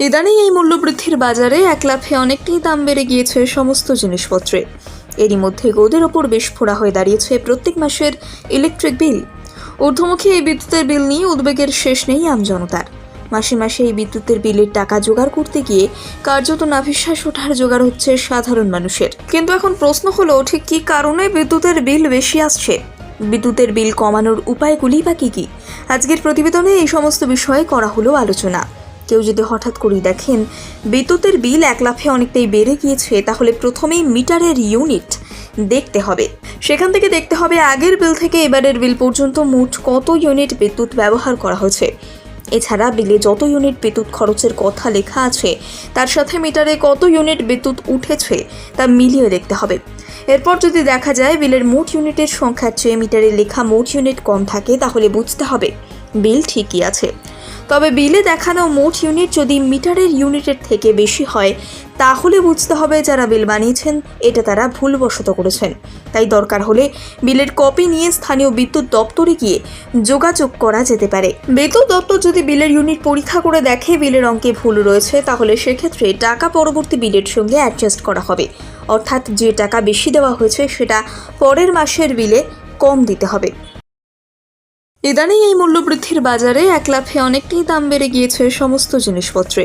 ইদানিং এই মূল্যবৃদ্ধির বাজারে এক লাফে অনেকটাই দাম বেড়ে গিয়েছে সমস্ত জিনিসপত্রে। এরই মধ্যে গোদের ওপর বেশ ফোড়া হয়ে দাঁড়িয়েছে প্রত্যেক মাসের ইলেকট্রিক বিল। ঊর্ধ্বমুখী এই বিদ্যুতের বিল নিয়ে উদ্বেগের শেষ নেই আমজনতার মাসে মাসে এই বিদ্যুতের বিলের টাকা জোগাড় করতে গিয়ে কার্যত নাভিশ্বাস ওঠার জোগাড় হচ্ছে সাধারণ মানুষের। কিন্তু এখন প্রশ্ন হলো, ঠিক কী কারণে বিদ্যুতের বিল বেশি আসছে? বিদ্যুতের বিল কমানোর উপায়গুলি বা কী কী? আজকের প্রতিবেদনে এই সমস্ত বিষয়ে করা হলো আলোচনা। কেউ যদি হঠাৎ করেই দেখেন, বিদ্যুতের বিল এক লাফে অনেকটাই বেড়ে গিয়েছে, তাহলে প্রথমেই মিটারের ইউনিট দেখতে হবে। সেখান থেকে দেখতে হবে আগের বিল থেকে এবারের বিল পর্যন্ত মোট কত ইউনিট বিদ্যুৎ ব্যবহার করা হয়েছে। এছাড়া বিলে যত ইউনিট বিদ্যুৎ খরচের কথা লেখা আছে, তার সাথে মিটারে কত ইউনিট বিদ্যুৎ উঠেছে, তা মিলিয়ে দেখতে হবে। এরপর যদি দেখা যায় বিলের মোট ইউনিটের সংখ্যার চেয়ে মিটারে লেখা মোট ইউনিট কম থাকে, তাহলে বুঝতে হবে বিল ঠিকই আছে। তবে বিলে দেখানো মোট ইউনিট যদি মিটারের ইউনিটের থেকে বেশি হয়, তাহলে বুঝতে হবে যারা বিল বানিয়েছেন, এটা তারা ভুলবশত করেছেন। তাই দরকার হলে বিলের কপি নিয়ে স্থানীয় বিদ্যুৎ দপ্তরে গিয়ে যোগাযোগ করা যেতে পারে। বিদ্যুৎ দপ্তর যদি বিলের ইউনিট পরীক্ষা করে দেখে বিলের অঙ্কে ভুল রয়েছে, তাহলে সেক্ষেত্রে টাকা পরবর্তী বিলের সঙ্গে অ্যাডজাস্ট করা হবে। অর্থাৎ যে টাকা বেশি দেওয়া হয়েছে, সেটা পরের মাসের বিলে কম দিতে হবে। ইদানিং এই মূল্যবৃদ্ধির বাজারে এক লাফে অনেকটাই দাম বেড়ে গিয়েছে সমস্ত জিনিসপত্রে।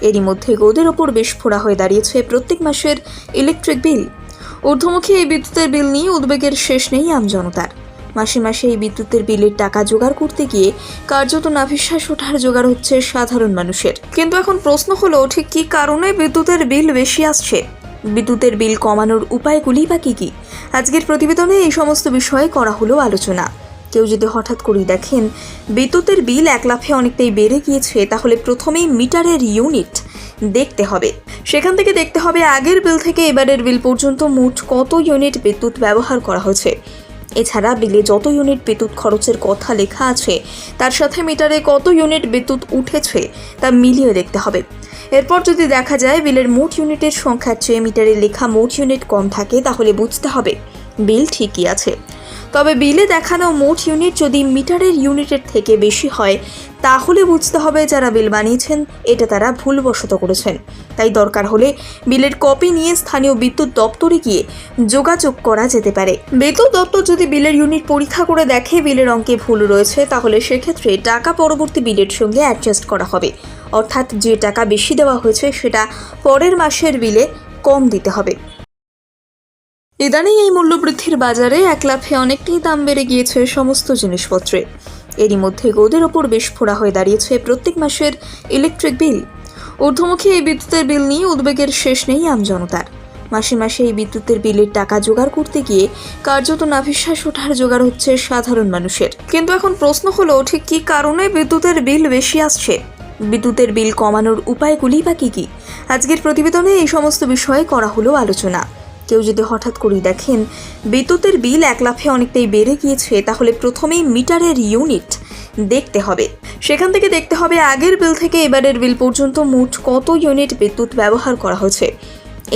এরই মধ্যে গোদের ওপর বেশ ফোড়া হয়ে দাঁড়িয়েছে প্রত্যেক মাসের ইলেকট্রিক বিল। ঊর্ধ্বমুখী এই বিদ্যুতের বিল নিয়ে উদ্বেগের শেষ নেই আমজনতার মাসে মাসে এই বিদ্যুতের বিলের টাকা জোগাড় করতে গিয়ে কার্যত নাভিশ্বাস ওঠার জোগাড় হচ্ছে সাধারণ মানুষের। কিন্তু এখন প্রশ্ন হলো, ঠিক কী কারণে বিদ্যুতের বিল বেশি আসছে? বিদ্যুতের বিল কমানোর উপায়গুলি বা কী কী? আজকের প্রতিবেদনে এই সমস্ত বিষয়ে করা হলো আলোচনা। কেউ যদি হঠাৎ করেই দেখেন বিদ্যুতের বিল এক লাফে অনেকটাই বেড়ে গিয়েছে, তাহলে প্রথমেই মিটারের ইউনিট দেখতে হবে। সেখান থেকে দেখতে হবে আগের বিল থেকে এবারের বিল পর্যন্ত মোট কত ইউনিট বিদ্যুৎ ব্যবহার করা হয়েছে। এছাড়া বিলে যত ইউনিট বিদ্যুৎ খরচের কথা লেখা আছে, তার সাথে মিটারে কত ইউনিট বিদ্যুৎ উঠেছে, তা মিলিয়ে দেখতে হবে। এরপর যদি দেখা যায় বিলের মোট ইউনিটের সংখ্যার চেয়ে মিটারে লেখা মোট ইউনিট কম থাকে, তাহলে বুঝতে হবে বিল ঠিকই আছে। তবে বিলে দেখানো মোট ইউনিট যদি মিটারের ইউনিটের থেকে বেশি হয়, তাহলে বুঝতে হবে যারা বিল বানিয়েছেন, এটা তারা ভুলবশত করেছেন। তাই দরকার হলে বিলের কপি নিয়ে স্থানীয় বিদ্যুৎ দপ্তরে গিয়ে যোগাযোগ করা যেতে পারে। বিদ্যুৎ দপ্তর যদি বিলের ইউনিট পরীক্ষা করে দেখে বিলের অঙ্কে ভুল রয়েছে, তাহলে সেক্ষেত্রে টাকা পরবর্তী বিলের সঙ্গে অ্যাডজাস্ট করা হবে। অর্থাৎ যে টাকা বেশি দেওয়া হয়েছে, সেটা পরের মাসের বিলে কম দিতে হবে। ইদানিং এই মূল্যবৃদ্ধির বাজারে এক লাফে অনেকটাই দাম বেড়ে গিয়েছে সমস্ত জিনিসপত্রে। এরই মধ্যে গোদের ওপর বেশ ফোড়া হয়ে দাঁড়িয়েছে প্রত্যেক মাসের ইলেকট্রিক বিল। ঊর্ধ্বমুখী এই বিদ্যুতের বিল নিয়ে উদ্বেগের শেষ নেই আমজনতার মাসে মাসে এই বিদ্যুতের বিলের টাকা জোগাড় করতে গিয়ে কার্যত নাভিশ্বাস ওঠার জোগাড় হচ্ছে সাধারণ মানুষের। কিন্তু এখন প্রশ্ন হলো, ঠিক কী কারণে বিদ্যুতের বিল বেশি আসছে? বিদ্যুতের বিল কমানোর উপায়গুলি বা কী কী? আজকের প্রতিবেদনে এই সমস্ত বিষয়ে করা হলো আলোচনা। কেউ যদি হঠাৎ করেই দেখেন, বিদ্যুতের বিল এক লাফে অনেকটাই বেড়ে গিয়েছে, তাহলে প্রথমেই মিটারের ইউনিট দেখতে হবে। সেখান থেকে দেখতে হবে আগের বিল থেকে এবারের বিল পর্যন্ত মোট কত ইউনিট বিদ্যুৎ ব্যবহার করা হয়েছে।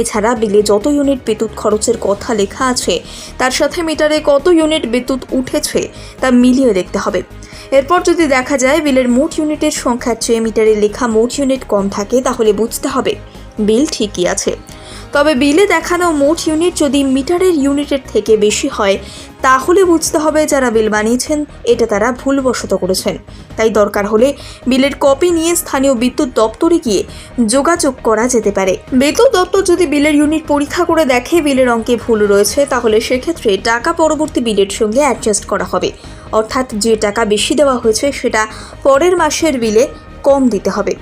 এছাড়া বিলে যত ইউনিট বিদ্যুৎ খরচের কথা লেখা আছে, তার সাথে মিটারে কত ইউনিট বিদ্যুৎ উঠেছে, তা মিলিয়ে দেখতে হবে। এরপর যদি দেখা যায় বিলের মোট ইউনিটের সংখ্যার চেয়ে মিটারে লেখা মোট ইউনিট কম থাকে, তাহলে বুঝতে হবে বিল ঠিকই আছে। তবে বিলে দেখানো মোট ইউনিট যদি মিটারের ইউনিটের থেকে বেশি হয়, তাহলে বুঝতে হবে যারা বিল বানিয়েছেন, এটা তারা ভুলবশত করেছেন। তাই দরকার হলে বিলের কপি নিয়ে স্থানীয় বিদ্যুৎ দপ্তরে গিয়ে যোগাযোগ করা যেতে পারে। বিদ্যুৎ দপ্তর যদি বিলের ইউনিট পরীক্ষা করে দেখে বিলের অঙ্কে ভুল রয়েছে, তাহলে সেক্ষেত্রে টাকা পরবর্তী বিলের সঙ্গে অ্যাডজাস্ট করা হবে। অর্থাৎ যে টাকা বেশি দেওয়া হয়েছে, সেটা পরের মাসের বিলে কম দিতে হবে।